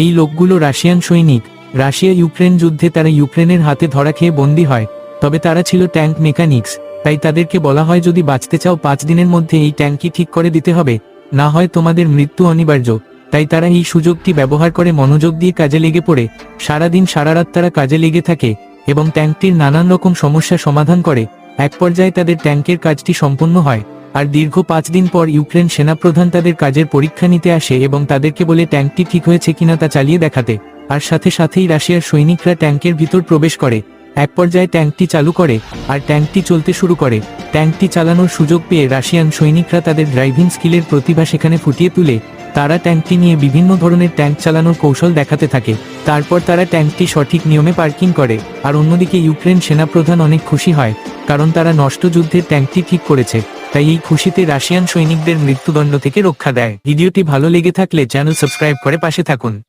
এই লোকগুলো রাশিয়ান সৈনিক। রাশিয়া ইউক্রেন যুদ্ধে তারা ইউক্রেনের হাতে ধরা খেয়ে বন্দী হয়, তবে তারা ছিল ট্যাঙ্ক মেকানিক্স, তাই তাদেরকে বলা হয় যদি বাঁচতে চাও পাঁচ দিনের মধ্যে এই ট্যাঙ্কই ঠিক করে দিতে হবে, না হয় তোমাদের মৃত্যু অনিবার্য। তাই তারা এই সুযোগটি ব্যবহার করে মনোযোগ দিয়ে কাজে লেগে পড়ে, সারাদিন সারা রাত তারা কাজে লেগে থাকে, এবং ট্যাঙ্কটির নানান রকম সমস্যা সমাধান করে, এক পর্যায়ে তাদের ট্যাঙ্কের কাজটি সম্পন্ন হয়। আর দীর্ঘ পাঁচ দিন পর ইউক্রেন সেনাপ্রধান তাদের কাজের পরীক্ষা নিতে আসে এবং তাদেরকে বলে ট্যাঙ্কটি ঠিক হয়েছে কিনা তা চালিয়ে দেখাতে। আর সাথে সাথেই রাশিয়ার সৈনিকরা ট্যাঙ্কের ভিতর প্রবেশ করে। এক পর্যায়ে ট্যাঙ্কটি চালু করে আর ট্যাঙ্কটি চলতে শুরু করে। ট্যাঙ্কটি চালানোর সুযোগ পেয়ে রাশিয়ান সৈনিকরা তাদের ড্রাইভিং স্কিলের প্রতিভা সেখানে ফুটিয়ে তুলে। তারা ট্যাঙ্কটি নিয়ে বিভিন্ন ধরনের ট্যাঙ্ক চালানোর কৌশল দেখাতে থাকে। তারপর তারা ট্যাঙ্কটি সঠিক নিয়মে পার্কিং করে। আর অন্যদিকে ইউক্রেন সেনাপ্রধান অনেক খুশি হয়, কারণ তারা নষ্ট যুদ্ধের ট্যাঙ্কটি ঠিক করেছে। তাই এই খুশিতে রাশিয়ান সৈনিকদের মৃত্যুদণ্ড থেকে রক্ষা দেয়। ভিডিওটি ভালো লেগে থাকলে চ্যানেল সাবস্ক্রাইব করে পাশে থাকুন।